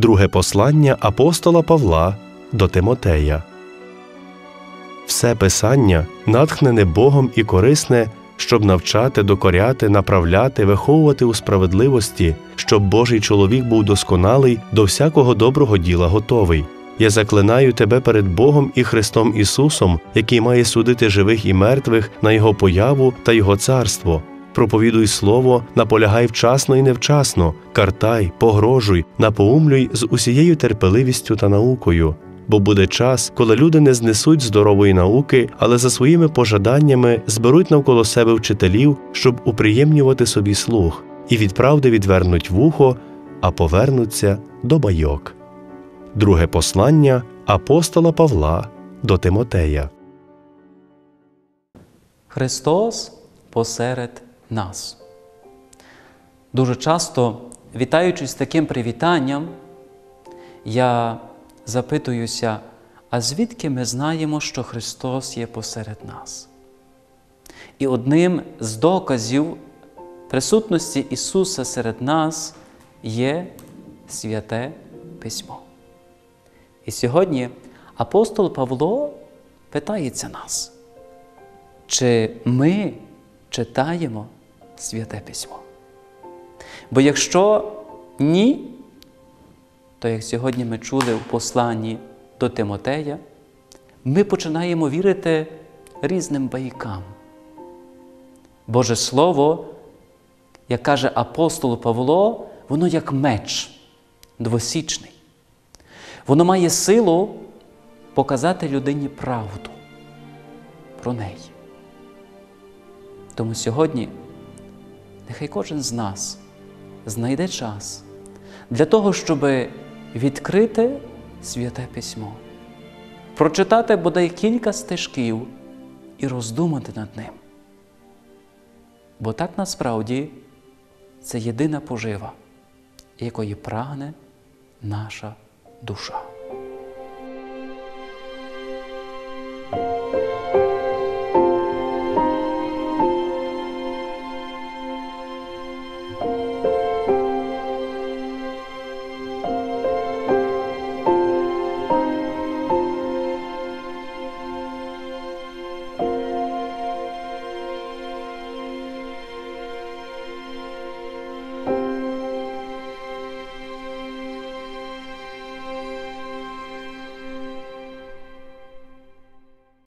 Друге послання апостола Павла до Тимотея. Все писання натхнене Богом і корисне, щоб навчати, докоряти, направляти, виховувати у справедливості, щоб Божий чоловік був досконалий, до всякого доброго діла готовий. Я заклинаю тебе перед Богом і Христом Ісусом, який має судити живих і мертвих на Його появу та Його царство. Проповідуй слово, наполягай вчасно і невчасно, картай, погрожуй, напоумлюй з усією терпеливістю та наукою. Бо буде час, коли люди не знесуть здорової науки, але за своїми пожаданнями зберуть навколо себе вчителів, щоб уприємнювати собі слух, і від правди відвернуть вухо, а повернуться до байок. Друге послання апостола Павла до Тимотея. Христос посеред нас. Дуже часто, вітаючись таким привітанням, я запитуюся, а звідки ми знаємо, що Христос є посеред нас? І одним з доказів присутності Ісуса серед нас є святе Письмо. І сьогодні апостол Павло питається нас, чи ми читаємо святе письмо? Бо якщо ні, то як сьогодні ми чули в посланні до Тимотея, ми починаємо вірити різним байкам. Боже Слово, як каже апостол Павло, воно як меч двосічний. Воно має силу показати людині правду про неї. Тому сьогодні нехай кожен з нас знайде час для того, щоб відкрити святе письмо, прочитати бодай кілька стежків і роздумати над ним. Бо так насправді це єдина пожива, якої прагне наша душа.